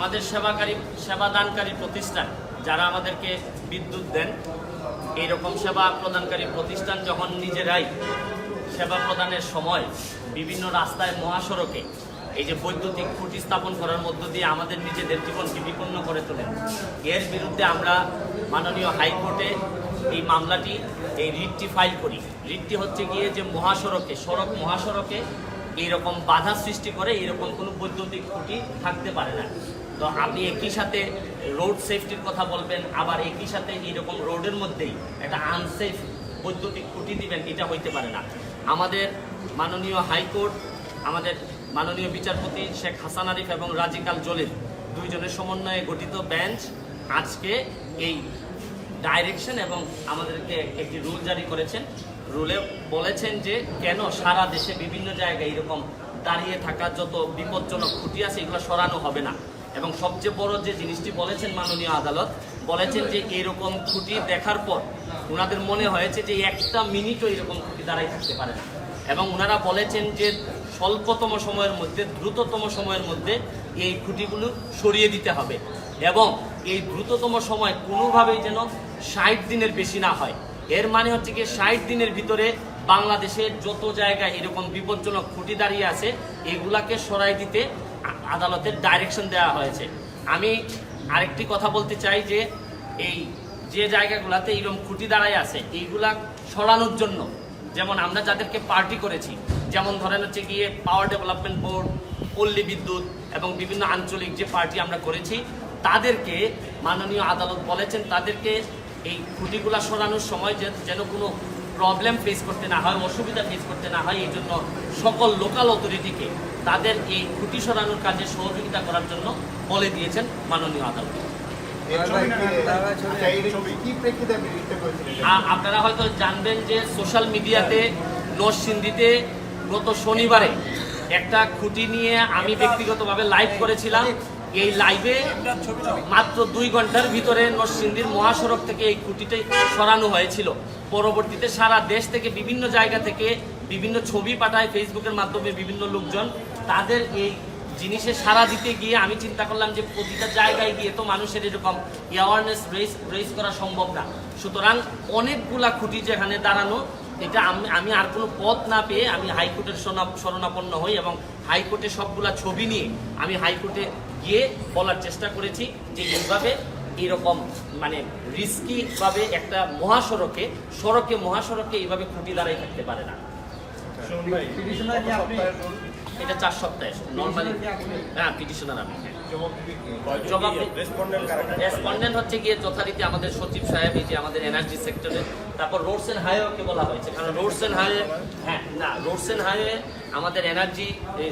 আমাদের সেবাকারী, সেবাদানকারী প্রতিষ্ঠান, যারা আমাদেরকে বিদ্যুৎ দেন এই রকম সেবা প্রদানকারী প্রতিষ্ঠান যখন নিজেরাই সেবা প্রদানের সময় বিভিন্ন রাস্তায় মহাসড়কে এই যে বৈদ্যুতিক খুঁটি স্থাপন করার মধ্য দিয়ে আমাদের নিজেদের জীবনকে বিপন্ন করে তোলেন, এর বিরুদ্ধে আমরা মাননীয় হাইকোর্টে এই মামলাটি, এই রিটটি ফাইল করি। রিটটি হচ্ছে গিয়ে যে মহাসড়কে, সড়ক মহাসড়কে এইরকম বাধা সৃষ্টি করে এরকম কোনো বৈদ্যুতিক খুঁটি থাকতে পারে না। তো আপনি একই সাথে রোড সেফটির কথা বলবেন, আবার একই সাথে এইরকম রোডের মধ্যেই একটা আনসেফ বৈদ্যুতিক খুঁটি দিবেন, এটা হইতে পারে না। আমাদের মাননীয় হাইকোর্ট আমাদের মাননীয় বিচারপতি শেখ হাসান আরিফ এবং রাজিকাল জলিল দুইজনের সমন্বয়ে গঠিত বেঞ্চ আজকে এই ডাইরেকশন এবং আমাদেরকে একটি রুল জারি করেছেন। রুলে বলেছেন যে, কেন সারা দেশে বিভিন্ন জায়গায় এরকম দাঁড়িয়ে থাকা যত বিপজ্জনক খুঁটি আছে, এগুলো সরানো হবে না। এবং সবচেয়ে বড় যে জিনিসটি বলেছেন মাননীয় আদালত, বলেছেন যে এরকম খুঁটি দেখার পর ওনাদের মনে হয়েছে যে একটা মিনিটও এরকম খুঁটি দাঁড়াই থাকতে পারে না। এবং ওনারা বলেছেন যে স্বল্পতম সময়ের মধ্যে, দ্রুততম সময়ের মধ্যে এই খুঁটিগুলো সরিয়ে দিতে হবে এবং এই দ্রুততম সময় কোনোভাবেই যেন ষাট দিনের বেশি না হয়। এর মানে হচ্ছে কি ষাট দিনের ভিতরে বাংলাদেশের যত জায়গায় এরকম বিপজ্জনক খুঁটি দাঁড়িয়ে আছে, এগুলাকে সরাই দিতে আদালতের ডাইরেকশন দেওয়া হয়েছে। আমি আরেকটি কথা বলতে চাই যে, এই যে জায়গাগুলোতে এরকম খুঁটি দাঁড়ায় আছে, এইগুলা সরানোর জন্য, যেমন আমরা যাদেরকে পার্টি করেছি, যেমন ধরেন হচ্ছে গিয়ে পাওয়ার ডেভেলপমেন্ট বোর্ড পল্লী বিদ্যুৎ এবং বিভিন্ন আঞ্চলিক যে পার্টি আমরা করেছি, তাদেরকে মাননীয় আদালত বলেছেন তাদেরকে এই খুঁটিগুলা সরানোর সময় যে- যেন কোনো প্রবলেম ফেস করতে না হয়, অসুবিধা ফেস করতে না হয়, এই জন্য সকল লোকাল অথরিটিকে তাদের এই খুঁটি সরানোর কাজে সহযোগিতা করার জন্য বলে দিয়েছেন মাননীয় আদালত। এর ছবি কি- আচ্ছা, আপনারা হয়তো জানবেন যে সোশ্যাল মিডিয়াতে নরসিংদীতে গত শনিবারে একটা খুঁটি নিয়ে আমি ব্যক্তিগতভাবে লাইভ করেছিলাম। এই লাইভে মাত্র দুই ঘণ্টার ভিতরে নরসিংদীর মহাসড়ক থেকে এই খুঁটিটি সরানো হয়েছিল। পরবর্তীতে সারা দেশ থেকে বিভিন্ন জায়গা থেকে বিভিন্ন ছবি পাঠায় ফেসবুকের মাধ্যমে বিভিন্ন লোকজন। তাদের এই জিনিসে সারা দিতে গিয়ে আমি চিন্তা করলাম যে প্রতিটা জায়গায় গিয়ে তো মানুষের এরকম অ্যাওয়ারনেস রেস রেস করা সম্ভব না। সুতরাং অনেকগুলা খুঁটি যেখানে দাঁড়ানো এটা আমি আমি আর কোনো পথ না পেয়ে আমি হাইকোর্টের শরণা- শরণাপন্ন হই এবং হাইকোর্টে সবগুলা ছবি নিয়ে আমি হাইকোর্টে গিয়ে বলার চেষ্টা করেছি যে এইভাবে এরকম মানে রিস্কি ভাবে একটা মহাসড়কে সড়কে মহাসড়কে এইভাবে খুঁটি দাঁড়াই থাকতে পারে না। এটা চার সপ্তাহে নর্মালি হ্যাঁ পিটিশনার আমি হ্যাঁ জবাব রেসপন্ডেন্ট হচ্ছে গিয়ে যথারীতি আমাদের সচিব সাহেব এই যে আমাদের এনার্জি সেক্টরে তারপর রোডস এন্ড হাইওয়েকে বলা হয়েছে। কারণ রোডস এন্ড হাইওয়ে হ্যাঁ না রোডস এন্ড হাইওয়ে আমাদের এনার্জি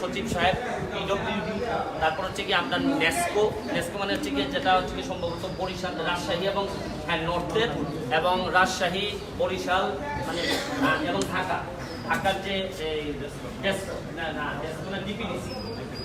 সচিব সাহেব পিডব্লিউডি তারপর হচ্ছে কি আপনার নেস্কো নেস্কো মানে হচ্ছে কি যেটা হচ্ছে কি সম্ভবত বরিশাল রাজশাহী এবং হ্যাঁ নর্থের এবং রাজশাহী বরিশাল মানে এবং ঢাকা। ঢাকার যে, এই, ডেস্কো, না না, ডেস্কো না ডিপিডিসি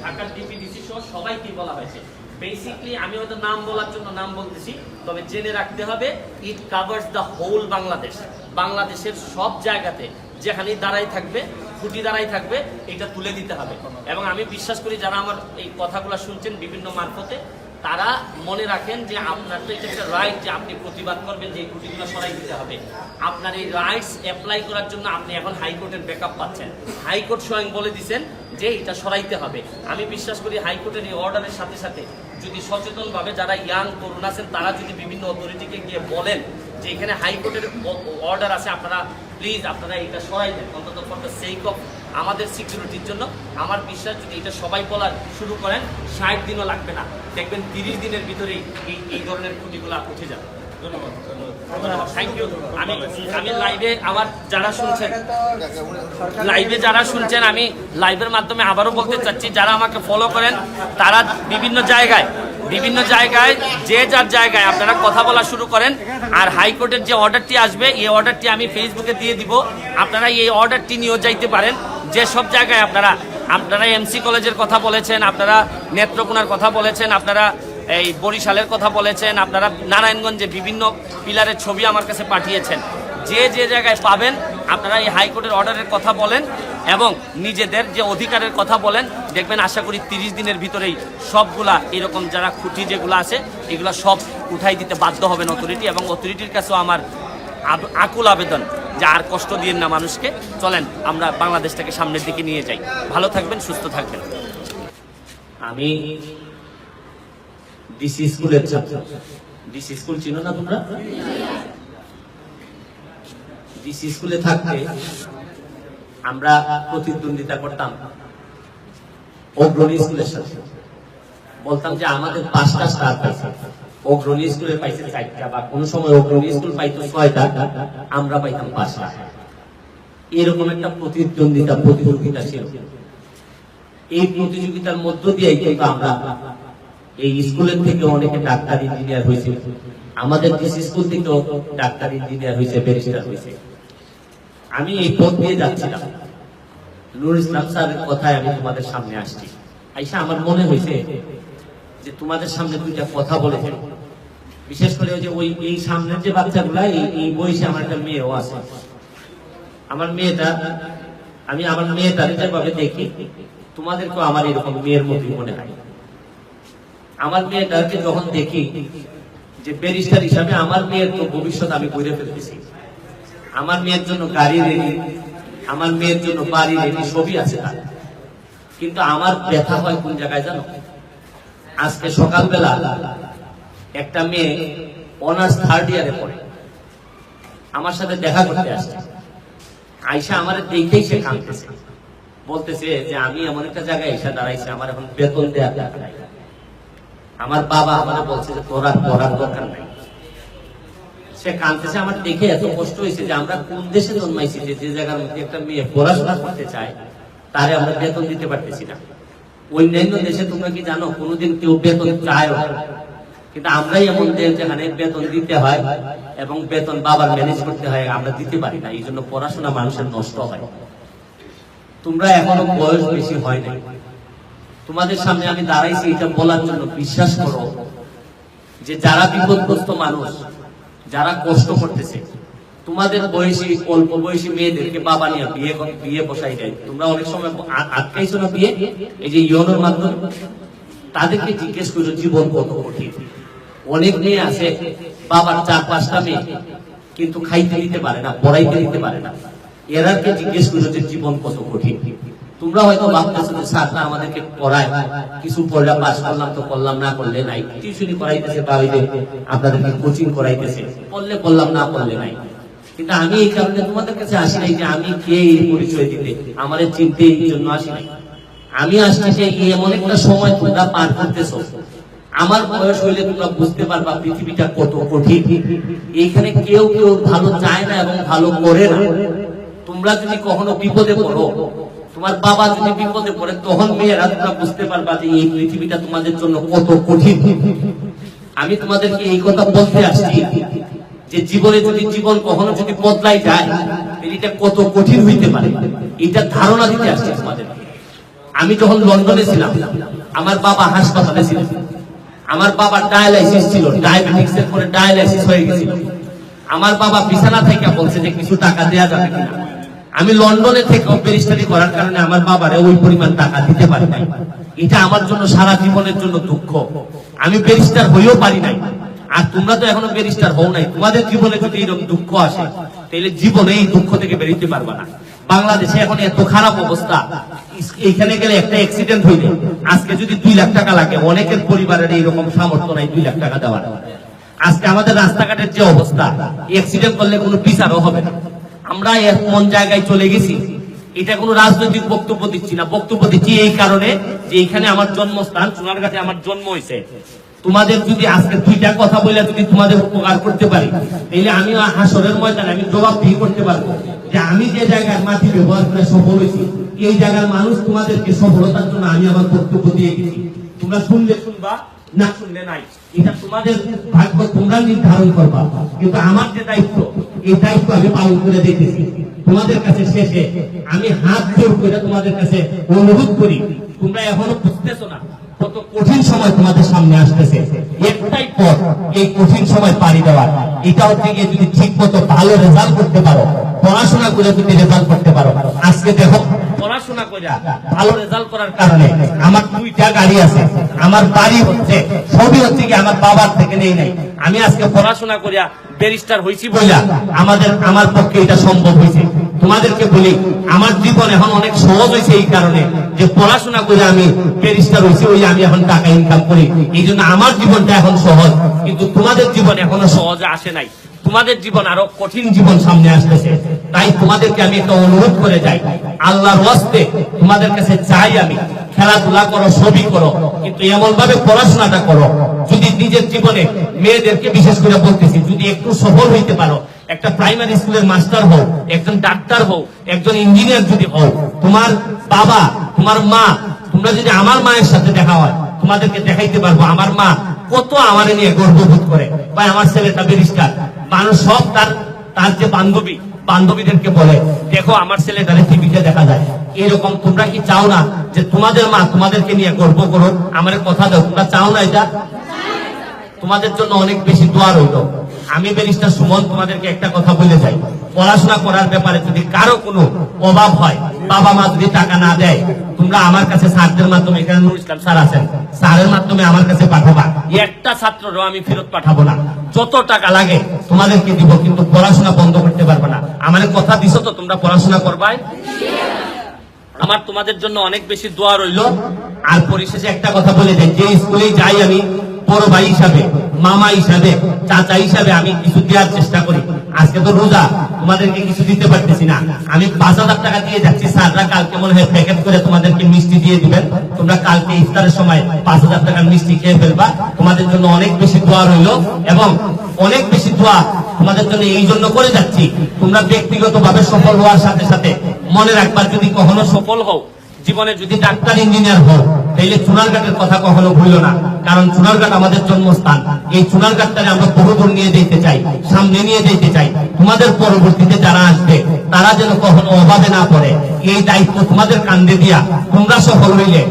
ঢাকার ডিপিডিসি সহ সবাইকে বলা হয়েছে? বেসিকলি আমি হয়তো নাম বলার জন্য নাম বলতেছি, তবে জেনে রাখতে হবে it covers the whole Bangladesh. বাংলাদেশের সব জায়গাতে যেখানে দাঁড়াই থাকবে, খুঁটি দাঁড়াই থাকবে, এটা তুলে দিতে হবে। এবং আমি বিশ্বাস করি যারা আমার এই কথাগুলো শুনছেন বিভিন্ন মারফতে তারা মনে রাখেন যে আপনার তো এটা একটা রাইট যে আপনি প্রতিবাদ করবেন যে এই খুঁটিগুলো সরাই দিতে হবে। আপনার এই রাইটস অ্যাপ্লাই করার জন্য আপনি এখন হাইকোর্টের ব্যাকআপ পাচ্ছেন। হাইকোর্ট স্বয়ং বলে দিচ্ছেন যে এটা সরাইতে হবে। আমি বিশ্বাস করি হাইকোর্টের এই অর্ডারের সাথে সাথে যদি সচেতনভাবে যারা ইয়াং তরুণ আছেন, তারা যদি বিভিন্ন অথরিটিকে গিয়ে বলেন যে এখানে হাইকোর্টের অর্ডার আছে, আপনারা প্লিজ আপনারা এটা সরাই দেন। অন্তত ফর দ্য সেক অফ আমাদের সিকিউরিটির জন্য, আমার বিশ্বাস যদি এটা সবাই বলার শুরু করেন, ষাট দিনও লাগবে না। দেখবেন তিরিশ দিনের ভিতরেই এই এই ধরনের খুঁটিগুলো উঠে যাবে। থ্যাংক ইউ আমি লাইভে যারা শুনছেন লাইভে যারা শুনছেন, আমি লাইভের মাধ্যমে আবারও বলতে চাচ্ছি, যারা আমাকে ফলো করেন, তারা বিভিন্ন জায়গায় বিভিন্ন জায়গায়, যে যার জায়গায় আপনারা কথা বলা শুরু করেন, আর হাইকোর্টের যে অর্ডারটি আসবে, এই অর্ডারটি আমি ফেসবুকে দিয়ে দিব। আপনারা এই অর্ডারটি নিয়েও যাইতে পারেন। যে সব জায়গায় আপনারা আপনারা এমসি কলেজের কথা বলেছেন, আপনারা নেত্রকোনার কথা বলেছেন, আপনারা এই বরিশালের কথা বলেছেন, আপনারা নারায়ণগঞ্জে বিভিন্ন পিলারের ছবি আমার কাছে পাঠিয়েছেন। যে যে জায়গায় পাবেন, আপনারা এই হাইকোর্টের অর্ডারের কথা বলেন এবং নিজেদের যে অধিকারের কথা বলেন, দেখবেন আশা করি তিরিশ দিনের ভিতরেই সবগুলা এরকম যারা খুঁটি যেগুলো আছে, এগুলো সব উঠাই দিতে বাধ্য হবেন অথরিটি এবং অথরিটির কাছেও আমার আকুল আবেদন যে আর কষ্ট দিয়ে না মানুষকে। চলেন, আমরা বাংলাদেশটাকে সামনের দিকে নিয়ে যাই। ভালো থাকবেন, সুস্থ থাকবেন। আমি ডিসি স্কুলের ছাত্র। ডিসি স্কুল চিনো না তোমরা? ডিসি স্কুলে থাকতে আমরা প্রতিদ্বন্দ্বিতা করতাম অগ্রণী স্কুলের সাথে। বলতাম যে আমাদের পাঁচটা স্টার পাইছে অগ্রণী স্কুলে পাইছে চারটা বা কোন সময় অগ্রণী স্কুল পাইতো ছয়টা, আমরা পাইতাম পাঁচটা। এরকম একটা প্রতিদ্বন্দ্বিতা, প্রতিযোগিতা ছিল। এই প্রতিযোগিতার মধ্য দিয়ে কিন্তু আমরা এই স্কুলের থেকে অনেকে ডাক্তার, ইঞ্জিনিয়ার হয়েছে আমাদের স্কুল থেকেও ডাক্তার, ইঞ্জিনিয়ার হয়েছে, ব্যারিস্টার হয়েছে। আমি এই পথ দিয়ে যাচ্ছিলাম। নুর ইসলাম স্যারের কথায় আমি তোমাদের সামনে আসছি। আইসা, আমার মনে হয়েছে যে তোমাদের সামনে দুইটা কথা বলে যাই। বিশেষ করে ওই যে ওই, এই সামনের যে বাচ্চাগুলা, এই বয়সে আমার একটা মেয়েও আছে। আমার মেয়েটা, আমি আমার মেয়েটার যেভাবে দেখি, তোমাদেরকেও আমার এরকম মেয়ের মতোই মনে হয়। আমার মেয়েটাকে যখন দেখি যে ব্যারিস্টার হিসাবে আমার মেয়ের তো ভবিষ্যৎ আমি করে ফেলতেছি। আমার মেয়ের জন্য গাড়ি রেডি, আমার মেয়ের জন্য বাড়ি রেডি, সবই আছে তার। কিন্তু আমার ব্যথা হয় কোন জায়গায় জানো? আজকে সকালবেলা একটা মেয়ে অনার্স থার্ড ইয়ারে পড়ে। আমার সাথে দেখা করতে আসছে। আইসা আমার দেখেই সে কাঁদতেছে। বলতেছে যে, আমি এমন একটা জায়গায় এসে দাঁড়াইছি, আমার এখন বেতন দরকার আমার বাবা আমার বলছে যে, তোর আর পড়ার দরকার নাই। সে কাঁদতেছে, আমার দেখে এত কষ্ট হয়েছে যে আমরা কোন দেশে জন্মাইছি যে জায়গার মধ্যে একটা মেয়ে পড়াশোনা করতে চায়, তারে আমরা বেতন দিতে পারতেছি না। অন্যান্য দেশে তোমরা কি জানো, কোনোদিন কেউ বেতন চায় কিন্তু আমরাই এমন দেশ যেখানে বেতন দিতে হয় এবং বেতন বাবার ম্যানেজ করতে হয়, আমরা দিতে পারি না। এই জন্য পড়াশোনা মানুষের নষ্ট হয়। তোমরা এখনও বয়স বেশি হয় নাই। তোমাদের সামনে আমি দাঁড়াইছি এটা বলার জন্য বিশ্বাস করো যে যারা বিপদগ্রস্ত মানুষ যারা কষ্ট করতেছে, তোমাদের বয়সী, অল্প বয়সী মেয়েদেরকে বাবা নিয়ে বিয়ে বিয়ে বসাই দেয়। তোমরা অনেক সময় আটকাইছো না বিয়ে? এই যে ইয়নোর মাধ্যমে। তাদেরকে জিজ্ঞেস করো জীবন কত কঠিন? অনেক মেয়ে আছে, বাবার চার পাঁচটা মেয়ে, কিন্তু খাইতে দিতে পারে না পড়াইতে দিতে পারে না। এরাকে জিজ্ঞেস করো যে, জীবন কত কঠিন? তোমরা হয়তো ভাবতেছো যে, স্যার, না, আমাদেরকে পড়ায়। কিছু পড়া পাস করলাম তো করলাম, না করলে নাই। টিউশনি করাইতেছে বা ওই যে আপনাদেরকে কোচিং করাইতেছে। পড়লে করলাম, না করলে নাই। কিন্তু আমি এই কারণে তোমাদের কাছে আসি নাই যে, আমি কে এই পরিচয় দিতে? আমাদের চিনতে এই জন্য আসি নাই। আমি আসছি যে এমন একটা সময় তোমরা পার করতেছো। আমার বয়স হইলে তোমরা বুঝতে পারবা পৃথিবীটা কত কঠিন। এইখানে কেউ কেউ ভালো চায় না এবং ভালো করে না। তোমরা যদি কখনো বিপদে পড়ো তোমার বাবা যদি বিপদে পড়ে, তখন মেয়েরা তোমরা বুঝতে পারবা যে এই পৃথিবীটা তোমাদের জন্য কত কঠিন। আমি তোমাদেরকে এই কথা বলতে আসছি যে জীবনে যদি জীবন কখনো যদি বদলাই যায় এটা কত কঠিন হইতে পারে। এটা ধারণা দিতে আসছে তোমাদেরকে আমি যখন লন্ডনে ছিলাম, আমার বাবা হাসপাতালে ছিলেন আমার বাবার ডায়ালাইসিস ছিল ডায়াবেটিক্স এর পরে ডায়ালাইসিস হয়ে গেছিল। আমার বাবা বিছানা থেকে বলছে যে কিছু টাকা দেয়া যাবে কিনা। আমি লন্ডনে থেকে ব্যারিস্টারি করার কারণে আমার বাবারে ওই পরিমাণ টাকা দিতে পারি নাই। এটা আমার জন্য সারা জীবনের জন্য দুঃখ। আমি ব্যারিস্টার হইও পারি নাই। আর তোমরা তো এখনও ব্যারিস্টার হও নাই। তোমাদের জীবনে যদি এরকম দুঃখ আসে, তাহলে জীবনে এই দুঃখ থেকে বেরোতে পারবা না। বাংলাদেশে এখন এত খারাপ অবস্থা। এইখানে গেলে একটা অ্যাক্সিডেন্ট হইলে আজকে যদি দুই লাখ টাকা লাগে, অনেকের পরিবারের এইরকম সামর্থ্য নাই দুই লাখ টাকা দেওয়ার। আজকে আমাদের রাস্তাঘাটের যে অবস্থা অ্যাক্সিডেন্ট করলে কোনো বিচারও হবে না। আমরা এমন জায়গায় চলে গেছি। এটা কোনো রাজনৈতিক বক্তব্য দিচ্ছি না। বক্তব্য দিচ্ছি এই কারণে যে এখানে আমার জন্মস্থান সোনারঘাটে আমার জন্ম হয়েছে। তোমাদের যদি আজকে দুইটা কথা বলে যদি তোমাদের উপকার করতে পারি তাহলে আমি হাসরের ময়দানে আমি জবাব দিয়ে করতে পারব যে আমি যে জায়গায় মাটি ব্যবহার করে সফল হয়েছি, এই জায়গার মানুষ তোমাদেরকে সফলতার জন্য আমি আমার বক্তব্য দিয়ে গেছি তোমরা শুনলে শুনবা, না শুনলে নাই। এটা তোমাদের ভাগ্য, তোমরা নির্ধারণ করবা। কিন্তু আমার যে দায়িত্ব এই আমি পালন করে দিতেছি তোমাদের কাছে শেষে আমি হাত জোর করে তোমাদের কাছে অনুরোধ করি, তোমরা এখনও বুঝতেছো না কত কঠিন সময় তোমাদের সামনে আসতেছে। একটাই পথ, এই কঠিন সময় পাড়ি দেওয়ার এটাও থেকে যদি ঠিক মতো ভালো রেজাল্ট করতে পারো, পড়াশোনা করে যদি রেজাল্ট করতে পারো, আজকে দেখো পড়াশোনা করে ভালো রেজাল্ট করার কারণে আমার দুইটা গাড়ি আছে। আমার বাড়ি হচ্ছে সবই হচ্ছে কি আমার বাবার থেকে নেই নাই। আমি আজকে পড়াশোনা করিয়া ব্যারিস্টার বলে বইলা আমাদের আমার পক্ষে এটা সম্ভব হয়েছে তোমাদেরকে বলি আমার জীবন এখন অনেক সহজ হয়েছে এই কারণে যে পড়াশোনা করে আমি ব্যারিস্টার হয়েছি ওই আমি এখন টাকা ইনকাম করি। এই জন্য আমার জীবনটা এখন সহজ কিন্তু তোমাদের জীবন এখনও সহজে আসে নাই। তোমাদের জীবন আরও কঠিন জীবন সামনে আসতেছে। তাই তোমাদেরকে আমি একটা অনুরোধ করে যাই। আল্লাহর ওয়াস্তে তোমাদের কাছে চাই আমি, খেলাধুলা করো, ছবি করো, কিন্তু এমন ভাবে পড়াশোনাটা করো। যদি নিজের জীবনে মেয়েদেরকে বিশেষ করে বলতেছি, যদি একটু সফল হইতে পারো, একটা প্রাইমারি স্কুলের মাস্টার হও, একজন ডাক্তার হও, একজন ইঞ্জিনিয়ার যদি হও, তোমার বাবা, তোমার মা, তোমরা যদি আমার মায়ের সাথে দেখা হয়, তোমাদেরকে দেখাইতে পারব, আমার মা কত আমার নিয়ে গর্ববোধ করে। ভাই, আমার ছেলেটা ব্যারিস্টার। মানুষ সব তার তার যে বান্ধবী, বান্ধবীদেরকে বলে, দেখো, আমার ছেলেটারে টিভিতে দেখা যায়। এরকম তোমরা কি চাও না যে তোমাদের মা তোমাদেরকে নিয়ে গর্ব করো আমার কথা দাও, তোমরা চাও না এটা? তোমাদের জন্য অনেক বেশি দোয়া রইল। আমি ব্যারিস্টার সুমন, তোমাদেরকে একটা কথা বলে যাই। পড়াশোনা করার ব্যাপারে যদি কারও কোনো অভাব হয়, বাবা মা যদি টাকা না দেয়, তোমরা আমার কাছে স্যারদের মাধ্যমে, এখানে নুরুল ইসলাম স্যার আছেন, স্যারের মাধ্যমে আমার কাছে পাঠাবা। একটা ছাত্ররও আমি ফেরত পাঠাবো না। যত টাকা লাগে, তোমাদেরকে দিব, কিন্তু পড়াশোনা বন্ধ করতে পারব না। আমার কথা দিছো তো, তোমরা পড়াশোনা করবাই? আমার তোমাদের জন্য অনেক বেশি দোয়া রইল। আর পরিশেষে একটা কথা বলে যাই যে স্কুলে যাই আমি বড় ভাই হিসাবে, মামা হিসাবে, চাচা হিসাবে আমি কিছু দেওয়ার চেষ্টা করি। আজকে তো রোজা, তোমাদেরকে কিছু দিতে পারতেছি না। আমি পাঁচ হাজার টাকা দিয়ে যাচ্ছি। স্যাররা কালকে মনে হয় প্যাকেট করে তোমাদেরকে মিষ্টি দিয়ে দিবেন। তোমরা কালকে ইফতারের সময় পাঁচ হাজার টাকার মিষ্টি খেয়ে ফেলবা। তোমাদের জন্য অনেক বেশি দোয়া রইল এবং অনেক বেশি দোয়া তোমাদের জন্য এই জন্য করে যাচ্ছি। তোমরা ব্যক্তিগত ভাবে সফল হওয়ার সাথে সাথে মনে রাখবার যদি কখনো সফল হও, জীবনে যদি ডাক্তার, ইঞ্জিনিয়ার হও তাইলে চুনারঘাটের কথা কখনো ভুলো না। কারণ চুনারঘাট আমাদের জন্মস্থান। এই চুনারঘাটটাকে আমরা বহুদূর নিয়ে যেতে চাই, সামনে নিয়ে যেতে চাই। তোমাদের পরবর্তীতে যারা আসবে, তারা যেন কখনো অভাবে না পড়ে। এই দায়িত্ব তোমাদের কান্দে দিয়া তোমরা সফল হইলে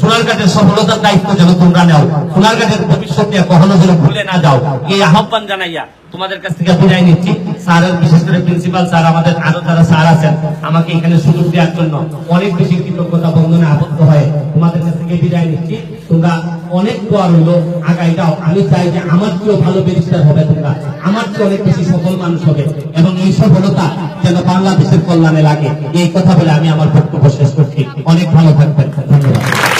সোনারঘাটের সফলতার দায়িত্ব যেন তোমরা নাও। সোনারঘাটের ভবিষ্যৎ নিয়ে কখনো যেন ভুলে না যাও। এই আহ্বান আহ্বান জানাইয়া তোমাদের কাছ থেকে বিদায় নিচ্ছি, স্যারের, বিশেষ করে প্রিন্সিপাল স্যার, আমাদের আরও যারা স্যার আছেন, আমাকে এখানে সুযোগ দেওয়ার জন্য অনেক বেশি কৃতজ্ঞতা বন্ধনে আবদ্ধ হয়ে তোমাদের কাছ থেকে বিদায় নিচ্ছি। তোমরা অনেক দোয়া রইল, আগাই যাও আমি চাই যে আমার চেয়েও ভালো ব্যারিস্টার হবে তোমরা। আমার চেয়ে অনেক বেশি সফল মানুষ হবে এবং এই সফলতা যেন বাংলাদেশের কল্যাণে লাগে। এই কথা বলে আমি আমার বক্তব্য শেষ করছি। অনেক ভালো থাকবেন। ধন্যবাদ।